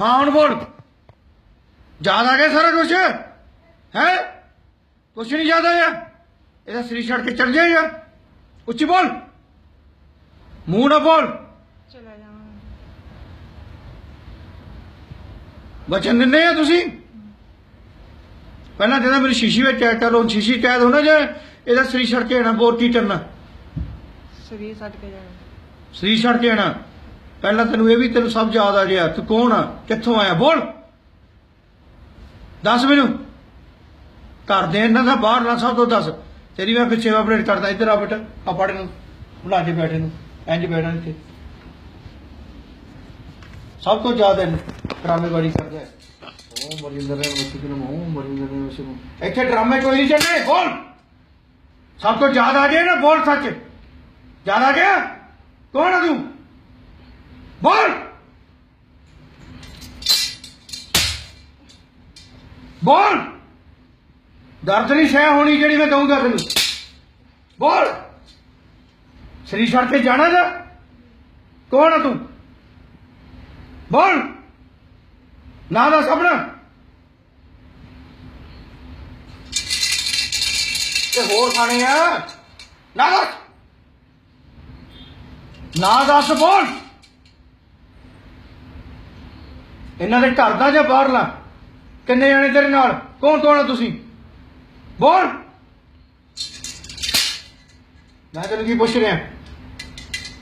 ਹਾਂ ਹੁਣ ਬੋਲ। ਯਾਦ ਆ ਗਿਆ ਸਾਰਾ ਕੁਝ ਹੈ? ਕੁਛ ਨਹੀਂ ਯਾਦ ਆਇਆ? ਇਹਦਾ ਸਰੀਰ ਛੱਡ ਕੇ ਚੱਲ ਜਾਏਗਾ ਉੱਚੀ ਬੋਲ। ਮੂੰਹ ਨਾ ਬੋਲ। ਚਲਾ ਜਾਵਾਂ ਵਚਨ ਦਿੰਦੇ ਆ ਤੁਸੀਂ? ਪਹਿਲਾਂ ਜਦੋਂ ਮੇਰੀ ਸ਼ੀਸ਼ੀ ਵਿੱਚ ਚੈੱਕ ਕਰੋ ਸ਼ੀਸ਼ੀ ਕੈਦ ਹੋਣਾ ਜੇ ਇਹਦਾ ਸਰੀਰ ਛੱਡ ਕੇ ਆਣਾ ਬੋਲ ਕੀ ਕਰਨਾ? ਸਰੀਰ ਛੱਡ ਕੇ ਜਾਣਾ। ਸਰੀਰ ਛੱਡ ਕੇ ਆਣਾ ਪਹਿਲਾਂ ਤੈਨੂੰ ਇਹ ਵੀ ਤੈਨੂੰ ਸਭ ਯਾਦ ਆ ਗਿਆ ਤੂੰ ਕੌਣ ਆ? ਕਿੱਥੋਂ ਆਇਆ? ਬੋਲ। ਦੱਸ ਮੈਨੂੰ। ਘਰ ਦੇ ਇਹਨਾਂ ਦਾ ਬਾਹਰ ਨਾ ਸਭ ਤੋਂ ਦੱਸ। ਤੇਰੀ ਮੈਂ ਪਿੱਛੇ ਆਪਰੇਟ ਕਰਦਾ ਇੱਧਰ ਆ ਬੇਟਾ ਆ ਪੜ ਨੂੰ ਬੁਲਾ ਕੇ ਬੈਠੇ ਨੂੰ ਇੰਜ ਬੈਠਾ ਇੱਥੇ। ਸਭ ਤੋਂ ਜ਼ਿਆਦਾ ਡਰਾਮੇਬਾਜ਼ੀ ਕਰਦਾ ਹੈ। ਉਹ ਮਰਿੰਦਰ ਨੇ ਵਸੀ ਨੂੰ ਉਹ ਮਰਿੰਦਰ ਨੇ ਵਸੀ ਨੂੰ। ਇੱਥੇ ਡਰਾਮੇ ਕੋਈ ਨਹੀਂ ਚੱਲਣੇ ਬੋਲ। ਸਭ ਤੋਂ ਜ਼ਿਆਦਾ ਆ ਗਿਆ ਨਾ? ਬੋਲ ਸੱਚ। ਜ਼ਿਆਦਾ ਆ ਗਿਆ? ਕੌਣ ਆ ਤੂੰ? ਬੋਲ ਬੋਲ ਦਰਦ ਨਹੀਂ ਸੈ ਹੋਣੀ ਜਿਹੜੀ ਮੈਂ ਦਊਂਗਾ ਤੈਨੂੰ। ਬੋਲ ਸਰੀਰ ਛੱਡ ਕੇ ਜਾਣਾ ਜਾ। ਕੌਣ ਆ ਤੂੰ? ਬੋਲ ਨਾ ਦਾ ਸਪਨਾ ਤੇ ਹੋਰ ਖਾਣੇ ਆ। ਨਾ ਦੱਸ। ਨਾ ਦੱਸ ਬੋਲ ਇਹਨਾਂ ਦੇ ਘਰ ਦਾ ਜਾਂ ਬਾਹਰਲਾ? ਕਿੰਨੇ ਜਾਣੇ ਤੇਰੇ ਨਾਲ? ਕੌਣ ਕੌਣ ਆ ਤੁਸੀਂ? ਬੋਲ! ਮੈਂ ਤੈਨੂੰ ਕੀ ਪੁੱਛ ਰਿਹਾ?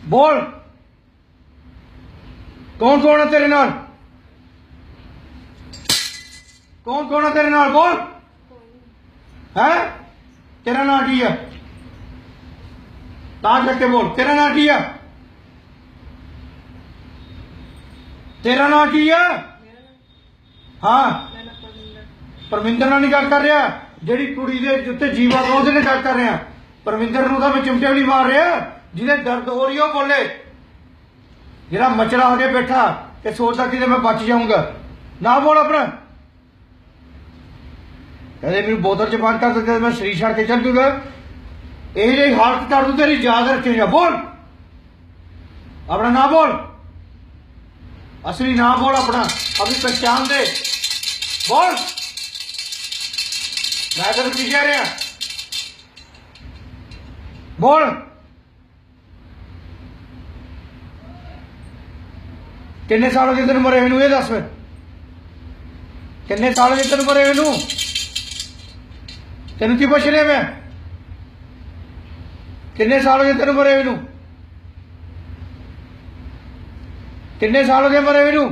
ਬੋਲ! ਕੌਣ ਕੌਣ ਆ ਤੇਰੇ ਨਾਲ? ਕੌਣ ਕੌਣ ਆ ਤੇਰੇ ਨਾਲ? ਬੋਲ! ਹੈ? ਤੇਰਾ ਨਾਂ ਕੀ ਆ? ਤਾਂ ਕਰਕੇ ਬੋਲ। ਤੇਰਾ ਨਾਂ ਕੀ ਆ? ਤੇਰਾ ਨਾਂ ਕੀ ਆ? ਹਾਂ। ਪਰਮਿੰਦਰ। ਨਾਲ ਨਹੀਂ ਗੱਲ ਕਰ ਰਿਹਾ? ਜਿਹੜੀ ਕੁੜੀ ਦੇ ਉੱਤੇ ਜੀਵਾ ਦਾ ਉਹਦੇ ਨਾਲ ਗੱਲ ਕਰ ਰਿਹਾ। ਪਰਮਿੰਦਰ ਨੂੰ ਤਾਂ ਮੈਂ ਚਿਮਟੇ ਵੀ ਨਹੀਂ ਮਾਰ ਰਿਹਾ। ਜਿਹਦੇ ਦਰਦ ਹੋ ਰਹੀ ਉਹ ਬੋਲੇ। ਜਿਹੜਾ ਮਚੜਾ ਹੋ ਕੇ ਬੈਠਾ ਤੇ ਸੋਚਦਾ ਕਿ ਮੈਂ ਬਚ ਜਾਊਂਗਾ। ਨਾ ਬੋਲ ਆਪਣਾ। ਕਹਿੰਦੇ ਮੈਨੂੰ ਬੋਤਲ ਚ ਬੰਦ ਕਰ ਦਿੱਤੇ ਮੈਂ ਸਰੀਰ ਛੱਡ ਕੇ ਚੱਲ ਜੂਗਾ। ਇਹ ਜਿਹੀ ਹਾਲਤ ਕਰ ਦੂੰ ਤੇਰੀ ਯਾਦ ਰੱਖੇਗਾ ਬੋਲ। ਆਪਣਾ ਨਾ ਬੋਲ। ਅਸਲੀ ਨਾ ਬੋਲ ਆਪਣਾ, ਆਪਣੀ ਪਛਾਣ ਦੇ। ਬੋਲ। ਮੈਂ ਤੈਨੂੰ ਕੀ ਕਹਿ ਰਿਹਾ? ਬੋਲ। ਕਿੰਨੇ ਸਾਲ ਹੋ ਗਏ ਤੈਨੂੰ ਮਰੇ ਮੈਨੂੰ ਇਹ ਦੱਸ। ਫਿਰ ਕਿੰਨੇ ਸਾਲ ਹੋ ਗਏ ਤੈਨੂੰ ਮਰੇ ਮੈਨੂੰ ਤੈਨੂੰ ਕੀ ਪੁੱਛ ਰਿਹਾ ਮੈਂ? ਕਿੰਨੇ ਸਾਲ ਹੋ ਗਏ ਤੈਨੂੰ ਮਰੇ ਮੈਨੂੰ ਨੂੰ ਕਿੰਨੇ ਸਾਲ ਹੋ ਗਏ ਮਰੇ ਮੈਨੂੰ